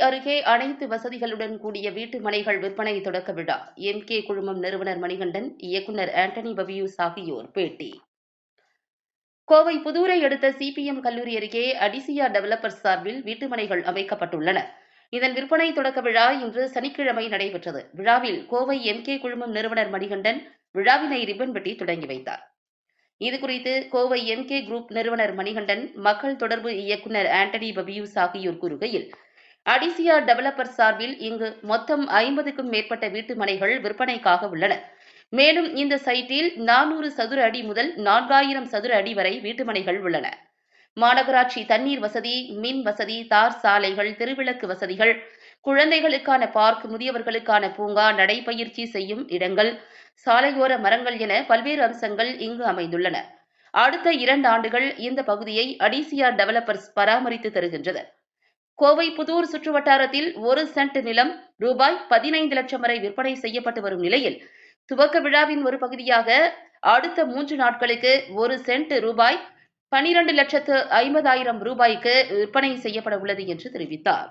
அருகே அனைத்து வசதிகளுடன் கூடிய வீட்டு மனைகள் விற்பனை தொடக்க விழா. எம். கே. குழுமம் நிறுவனர் மணிகண்டன் இயக்குநர் ஆண்டனி பபியூஸ் ஆகியோர் பேட்டி. கோவை புதூரை அடுத்த சிபிஎம் கல்லூரி அருகே அடிசியா டெவலப்பர் சார்பில் வீட்டுமனைகள் அமைக்கப்பட்டுள்ளன. இதன் விற்பனை தொடக்க விழா இன்று சனிக்கிழமை நடைபெற்றது. விழாவில் கோவை எம். கே. குழுமம் நிறுவனர் மணிகண்டன் விழாவினை ரிப்பன் வெட்டி தொடங்கி வைத்தார். இதுகுறித்து கோவை எம். கே. குரூப் நிறுவனர் மணிகண்டன் மக்கள் தொடர்பு இயக்குநர் ஆண்டனி பபியூஸ் ஆகியோர் கூறுகையில் அடிசியா டெவலப்பர் சார்பில் இங்கு மொத்தம் ஐம்பதுக்கும் மேற்பட்ட வீட்டு மனைகள் விற்பனைக்காக உள்ளன. மேலும் இந்த சைட்டில் நானூறு சதுர அடி முதல் நான்காயிரம் சதுர அடி வரை வீட்டுமனைகள் உள்ளன. மாநகராட்சி தண்ணீர் வசதி மின் வசதி தார் சாலைகள் திருவிளக்கு வசதிகள் குழந்தைகளுக்கான பார்க் முதியவர்களுக்கான பூங்கா நடைபயிற்சி செய்யும் இடங்கள் சாலையோர மரங்கள் என பல்வேறு அம்சங்கள் இங்கு அமைந்துள்ளன. அடுத்த இரண்டு ஆண்டுகள் இந்த பகுதியை அடிசியா டெவலப்பர்ஸ் பராமரித்து தருகின்றது கோவை புதூர் சுற்றுவட்டாரத்தில் ஒரு சென்ட் நிலம் ரூபாய் பதினைந்து லட்சம் வரை விற்பனை செய்யப்பட்டு வரும் நிலையில் துவக்க விழாவின் ஒரு பகுதியாக அடுத்த மூன்று நாட்களுக்கு ஒரு சென்ட் ரூபாய் பனிரெண்டு லட்சத்து ஐம்பதாயிரம் ரூபாய்க்கு விற்பனை செய்யப்பட உள்ளது என்று தெரிவித்தார்.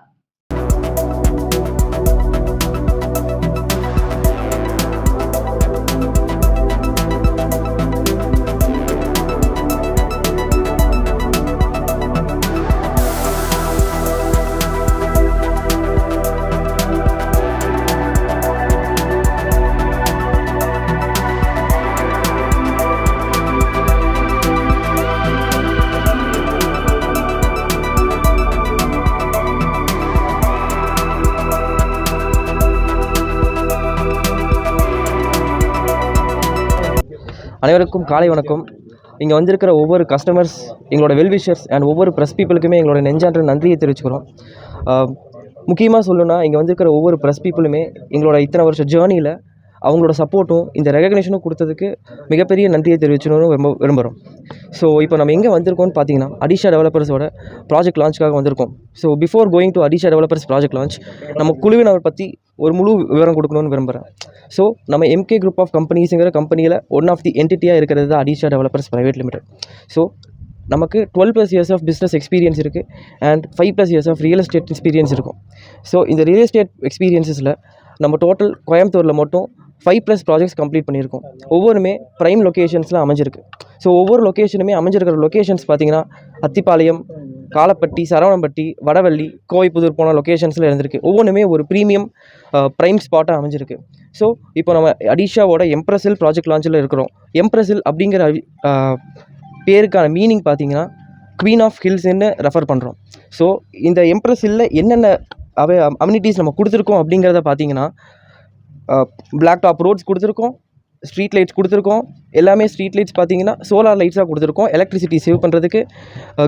அனைவருக்கும் காலை வணக்கம். இங்கே வந்திருக்கிற ஒவ்வொரு கஸ்டமர்ஸ் எங்களோட வெல்விஷர்ஸ் அண்ட் ஒவ்வொரு ப்ரெஸ் பீப்புளுக்குமே எங்களோட நெஞ்சான்ற நன்றியை தெரிவிச்சுக்கிறோம். முக்கியமாக சொல்லணும்னா இங்கே வந்திருக்கிற ஒவ்வொரு ப்ரெஸ் பீப்புளுமே எங்களோட இத்தனை வருஷம் ஜேர்னியில் அவங்களோட சப்போர்ட்டும் இந்த ரெகக்னேஷனும் கொடுத்ததுக்கு மிகப்பெரிய நன்றியை தெரிவிச்சுன்னு ரொம்ப விரும்புகிறோம் ஸோ இப்போ நம்ம எங்கே வந்திருக்கோம்னு பார்த்தீங்கன்னா அடிஷா டெவலப்பர்ஸோட ப்ராஜெக்ட் லான்ச்சுக்காக வந்திருக்கோம். So before going to Adisha developers project launch நம்ம குழுவினவர் பற்றி ஒரு முழு விவரம் கொடுக்கணும்னு விரும்புகிறேன் ஸோ நம்ம எம்கே குரூப் ஆஃப் கம்பெனிஸுங்கிற கம்பெனியில் ஒன் ஆஃப் தி என்டிட்டியாக இருக்கிறது தான் Adisha developers private limited so நமக்கு twelve plus years of business experience இருக்குது and five plus years of real estate experience இருக்கும். ஸோ இந்த ரியல் எஸ்டேட் எக்ஸ்பீரியன்ஸஸில் நம்ம டோட்டல் கோயம்புத்தூரில் மட்டும் ஃபைவ் ப்ளஸ் ப்ராஜெக்ட்ஸ் கம்ப்ளீட் பண்ணியிருக்கோம். ஒவ்வொருமே ப்ரைம் லொக்கேஷன்ஸில் அமைஞ்சிருக்கு. ஸோ ஒவ்வொரு லொக்கேஷனுமே அமைஞ்சிருக்கிற லொக்கேஷன்ஸ் பார்த்தீங்கன்னா அத்திப்பாளையம் காலப்பட்டி சரவணம்பட்டி வடவள்ளி கோவைப்புதூர் போன லொக்கேஷன்ஸில் இருந்திருக்கு. ஒவ்வொன்றுமே ஒரு ப்ரீமியம் ப்ரைம் ஸ்பாட்டாக அமைஞ்சிருக்கு. ஸோ இப்போ நம்ம அடிஷாவோட எம்ப்ரஸில் ப்ராஜெக்ட் லான்ச்சில் இருக்கிறோம். எம்ப்ரஸில் அப்படிங்கிற பேருக்கான மீனிங் பார்த்தீங்கன்னா குவீன் ஆஃப் ஹில்ஸ்ன்னு ரெஃபர் பண்ணுறோம் ஸோ இந்த எம்ப்ரஸில் என்னென்ன அவை அம்யூனிட்டிஸ் நம்ம கொடுத்துருக்கோம் அப்படிங்கிறத பார்த்தீங்கன்னா பிளாக் டாப் ரோட்ஸ் கொடுத்துருக்கோம் ஸ்ட்ரீட் லைட்ஸ் கொடுத்துருக்கோம் எல்லாமே ஸ்ட்ரீட் லைட்ஸ் பார்த்தீங்கன்னா சோலார் லைட்ஸாக கொடுத்துருக்கோம் எலக்ட்ரிசிட்டி சேவ் பண்ணுறதுக்கு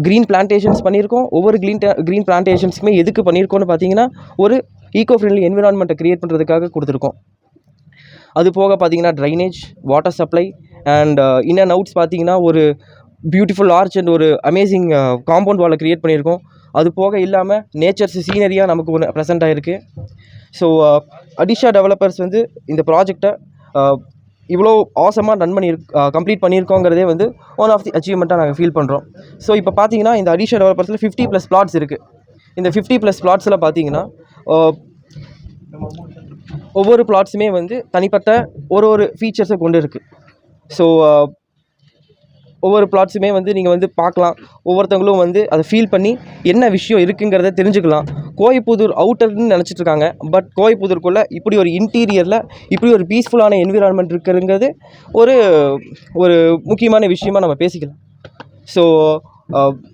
க்ரீன் பிளான்டேஷன்ஸ் பண்ணியிருக்கோம். ஒவ்வொரு க்ரீன் க்ரீன் பிளான்டேஷன்ஸுமே எதுக்கு பண்ணியிருக்கோம்னு பார்த்தீங்கன்னா ஒரு ஈகோ ஃப்ரெண்ட்லி என்விரான்மெண்ட்டை க்ரியேட் பண்ணுறதுக்காக கொடுத்துருக்கோம். அது போக பார்த்தீங்கன்னா drainage water supply and in and outs பார்த்தீங்கன்னா ஒரு பியூட்டிஃபுல் ஆர்ச் அண்ட் ஒரு அமேசிங் காம்பவுண்ட் வாலை க்ரியேட் பண்ணியிருக்கோம். அது போக இல்லாமல் நேச்சர்ஸ் சீனரியாக நமக்கு ஒன்று ப்ரெசென்ட் ஆகிருக்கு ஸோ அடிஷா டெவலப்பர்ஸ் வந்து இந்த ப்ராஜெக்டை இவ்வளோ ஆசமாக ரன் பண்ணி uh, கம்ப்ளீட் பண்ணியிருக்கோங்கிறதே வந்து ஒன் ஆஃப் தி அச்சீவ்மெண்ட்டாக நாங்கள் ஃபீல் பண்ணுறோம் ஸோ இப்போ பார்த்தீங்கன்னா இந்த அடிஷா டெவலப்பர்ஸில் ஃபிஃப்டி ப்ளஸ் பிளாட்ஸ் இருக்குது இந்த ஃபிஃப்டி ப்ளஸ் பிளாட்ஸில் பார்த்தீங்கன்னா uh, ஒவ்வொரு பிளாட்ஸுமே வந்து தனிப்பட்ட ஒரு ஒரு ஃபீச்சர்ஸை கொண்டு இருக்குது ஸோ uh, ஒவ்வொரு பிளாட்ஸுமே வந்து நீங்கள் வந்து பார்க்கலாம். ஒவ்வொருத்தவங்களும் வந்து அதை ஃபீல் பண்ணி என்ன விஷயம் இருக்குங்கிறத தெரிஞ்சுக்கலாம். கோயம்புத்தூர் அவுட்டர்னு நினச்சிட்டு இருக்காங்க. பட் கோயம்புத்தூருக்குள்ளே இப்படி ஒரு இன்டீரியரில் இப்படி ஒரு பீஸ்ஃபுல்லான என்விரான்மெண்ட் இருக்குங்கிறது ஒரு ஒரு முக்கியமான விஷயமா நம்ம பேசிக்கலாம். ஸோ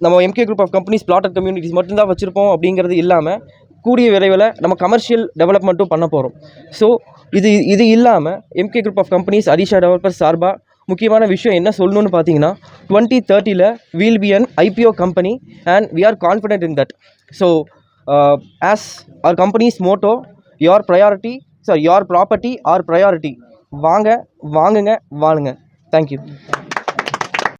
நம்ம MK group of companies plotted communities மட்டும்தான் வச்சுருப்போம் அப்படிங்கிறது இல்லாமல் கூடிய விரைவில் நம்ம கமர்ஷியல் டெவலப்மெண்ட்டும் பண்ண போகிறோம் ஸோ இது இது இல்லாமல் MK group of companies Adisha developer சார்பாக முக்கியமான விஷயம் என்ன சொல்லணும்னு பார்த்தீங்கன்னா twenty தேர்ட்டியில் we'll be an IPO company and we are confident in that so as our companies motto your priority sir your property our priority வாங்க வாங்குங்க வாழுங்க. தேங்க்யூ